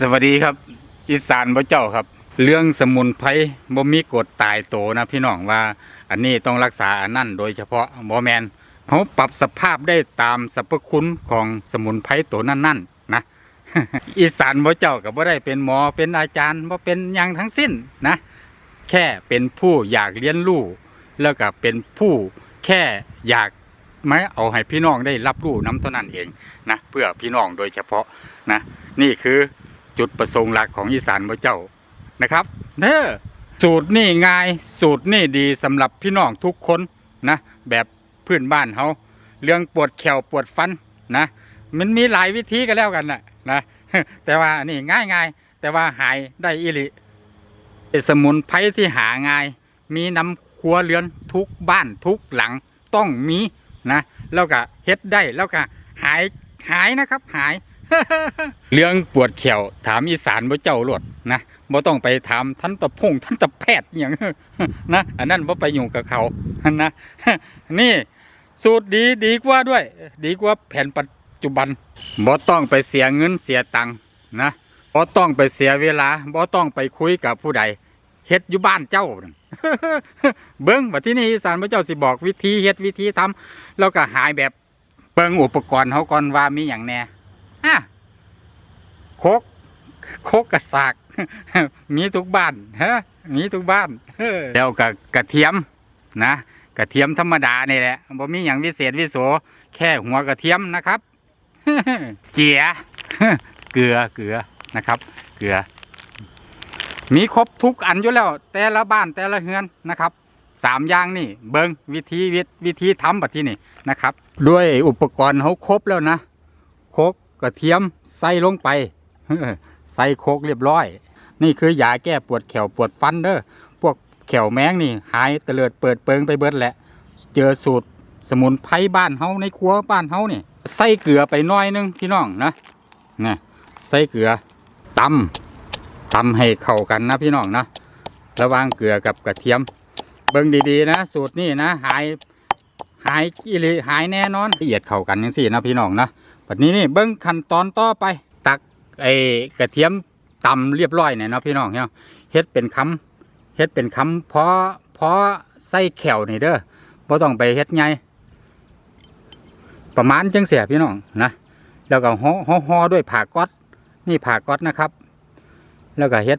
สวัสดีครับ อีสานบ่เจ้าครับ เรื่องสมุนไพรบ่มีกฎตายโตนะพี่น้องว่า อันนี้ต้องรักษาอันนั้นโดยเฉพาะบ่แมนเขาปรับสภาพได้ตามสรรพคุณของสมุนไพรตัวนั้นๆนะอีสานบ่เจ้าก็บ่ได้เป็นหมอเป็นอาจารย์บ่เป็นหยังทั้งสิ้นนะ แค่เป็นผู้อยากเรียนรู้แล้วก็เป็นผู้แค่อยากไม่เอาให้พี่น้องได้รับรู้น้ำเท่านั้นเองนะเพื่อพี่น้องโดยเฉพาะนะ นี่คือ จุดประสงค์หลักของอีสานพระเจ้านะครับเด้อสูตรนี่ง่ายสูตรนี่ดีสำหรับพี่น้องทุกคนนะแบบพื้นบ้านเขาเรื่องปวดแขวปวดฟันนะมันมีหลายวิธีกันแล้วกันนะนะแต่ว่านี่ง่ายง่ายแต่ว่าหายได้อิลิสมุนไพรที่หาง่าย มีน้ำครัวเรือนทุกบ้านทุกหลังต้องมีนะแล้วก็เฮ็ดได้แล้วก็หายหายนะครับหาย เรื่องปวดแขวถามอีสานบ่เจ้าโลดนะบ่ต้องไปถามท่านตะพงท่านตะแพทย์อย่างนะอันนั้นบ่ไปอยุ่กับเขานะนี่สูตรดีดีกว่าด้วย ดีกว่าแผนปัจจุบันบ่ต้องไปเสียเงินเสียตังค์นะบ่ต้องไปเสียเวลาบ่ต้องไปคุยกับผู้ใดเฮ็ดอยู่บ้านเจ้าเบิ้งว่าที่นี่อีสานพระเจ้าสิบอกวิธีเฮ็ดวิธีทำแล้วก็หายแบบเบิ่งอุปกรณ์เขาก่อนว่ามีอย่างแน่ อะโคกโคกกระสาก มีทุกบ้านฮะมีทุกบ้านเออแล้วก็กระเทียมนะกระเทียมธรรมดานี่แหละบ่มีอย่างวิเศษวิโสแค่หัวกระเทียมนะครับ เกียเกลือเกลือนะครับ เกลือ มีครบทุกอันอยู่แล้ว แต่ละบ้านแต่ละเฮือนนะครับสามอย่างนี่ เบิงวิธีวิธวิธีทำแบบที่นี่นะครับ ด้วยอุปกรณ์เขาครบแล้วนะโคก กระเทียมใส่ลงไปใส่โคกเรียบร้อย นี่คือยาแก้ปวดแขวปวดฟันเด้อพวกแขวแมงนี่ หายเตลิดเปิดเปิงไปเบิดแหละ เจอสูตรสมุนไพรบ้านเฮาในครัวบ้านเฮานี่ใส่เกลือไปน้อยนึงพี่น้องนะนี่ใส่เกลือตำตำให้เข้ากันนะพี่น้องนะระว่างเกลือกับกระเทียม เบิ่งดีๆนะ สูตรนี่นะ หายหายอีหลีหายแน่นอนละเอียดเข้ากันยังสี่นะพี่น้องนะ บัดนี้นี่เบิ่งขั้นตอนต่อไป ตักไอ้กระเทียมตำเรียบร้อยเนี่ยเนาะพี่น้องเนาะเฮ็ดเป็นคำเฮ็ดเป็นคำพอพอใส่แขวนี่เด้อบ่ต้องไปเฮ็ดไงประมาณจังเสียพี่น้องนะแล้วก็ห่อห่อห่อด้วยผ่าก๊อตนี่ผ่าก๊อตนะครับ แล้วก็เฮ็ด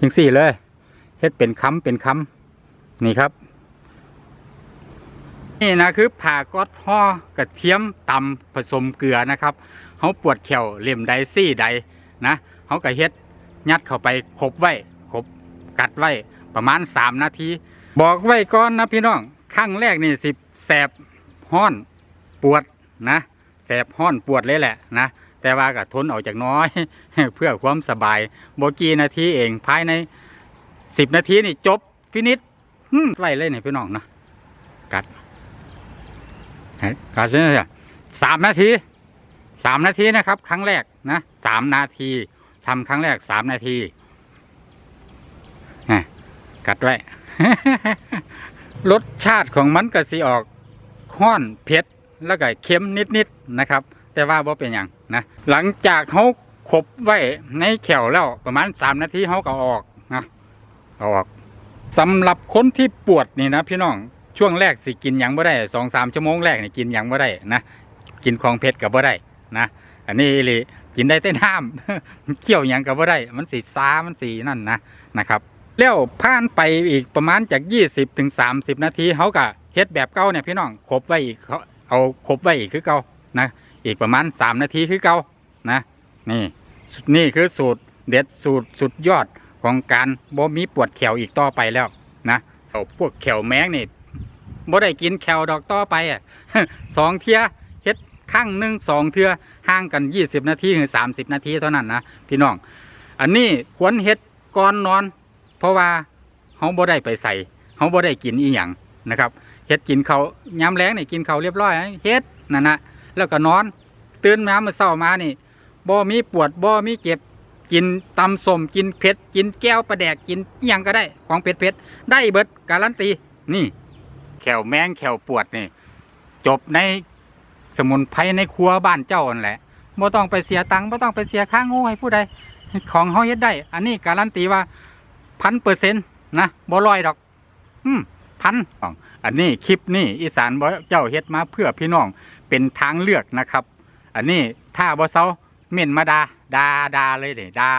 จังสี่เลยเฮ็ดเป็นคำเป็นคำนี่ครับ นี่นะคือผ่าก๊อตห่อกระเทียมตำผสมเกลือนะครับเขาปวดแขวเล่มใดซี่ใดนะเขาก็เฮ็ดยัดเข้าไปครบไว้ครบกัดไว้ประมาณสามนาที บอกไว้ก่อนนะพี่น้องครั้งแรกนี่สิแสบห้อนปวดนะแสบห้อนปวดเลยแหละนะแต่ว่าก็ทนออกจากน้อย เพื่อความสบายโบกีนาทีเองภายในสิบนาทีนี่จบฟินิชไล่เลยนี่พี่น้องนะกัด กัดเนี่ยสามนาทีสามนาทีนะครับ ครั้งแรกนะสามนาทีทำครั้งแรกสามนาทีนะกัดไว้รสชาติของมันก็สิออกห้อนเผ็ดแล้วก็เค็มนิดๆนะครับ แต่ว่าบ่เป็นอย่างนะหลังจากเขาขบไว้ในแขวแล้วประมาณสามนาทีเขาก็ออกนะอออกสำหรับคนที่ปวดนี่นะพี่น้อง ช่วงแรกสิกินหยังบ่ได้สองสามชั่วโมงแรกนี่กินหยังบ่ได้นะกินของเผ็ดกับบ่ได้นะอันนี้อีหลีกินได้แต่น้ำเคี่ยวหยังกับบ่ได้ มันสีซามันสีนั่นนะนะครับแล้วผ่านไปอีกประมาณจากยี่สิบถึงสามสิบนาทีเขาก็เฮ็ดแบบเก่าเนี่ยพี่น้องขบไว้อีกเขาเอาขบไว้อีกคือเก่านะอีกประมาณสามนาทีคือเก่านะนี่นี่คือสูตรเด็ดสูตรสุดยอดของการบ่มีปวดแขวอีกต่อไปแล้วนะเอาพวกแขวแมงนี่ บ่ได้กินแขวดอกต่อไปอะสองเทียเฮ็ดข้างหนึ่งสองเทือห่างกันยี่สิบนาทีถึงสามสิบนาทีเท่านั้นนะพี่น้อง อันนี้ควรเฮ็ดก่อนนอน เพราะว่าเขาบ่ได้ไปใส่เขาบ่ได้กินอีหยังนะครับเฮ็ดกินเขายามแรงนี่กินเขาเรียบร้อยเฮ็ดนั่นนะแล้วก็นอน ตื่นมาเมื่อเช้ามานี่บ่มีปวดบ่มีเจ็บกินตำส้มกินเผ็ดกินแก้วปลาแดกกินอิหยังก็ได้ของเผ็ดเผ็ดๆได้เบิดการันตีนี่ แขวแมงแขวปวดนี่ จบในสมุนไพรในครัวบ้านเจ้านั่นแหละบ่ต้องไปเสียตังค์บ่ต้องไปเสียค่างูให้ผู้ใดของเฮาเฮ็ดได้ อันนี้การันตีว่าพันเปอร์เซ็นต์นะบ่ลอยดอก อืมพันอันนี้คลิปนี้อีสานบ่เจ้าเฮ็ดมาเพื่อพี่น้องเป็นทางเลือกนะครับ อันนี้ถ้าบ่เซาเม่นมาดาดาดาเลยเด้ดา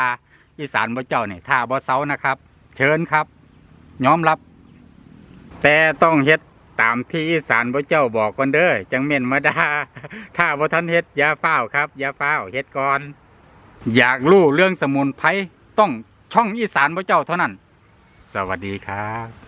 อีสานบ่เจ้าเนี่ยถ้าบ่เซานะครับ เชิญครับยอมรับ แต่ต้องเฮ็ด ตามที่อีสานบ่เจ้าบอกก่อนเด้อจังเม่นมาดาถ้าพระท่านเฮ็ดยาเฝ้าครับยาเฝ้าเฮ็ดก่อน อยากรู้เรื่องสมุนไพรต้องช่องอีสานพระเจ้าเท่านั้น สวัสดีครับ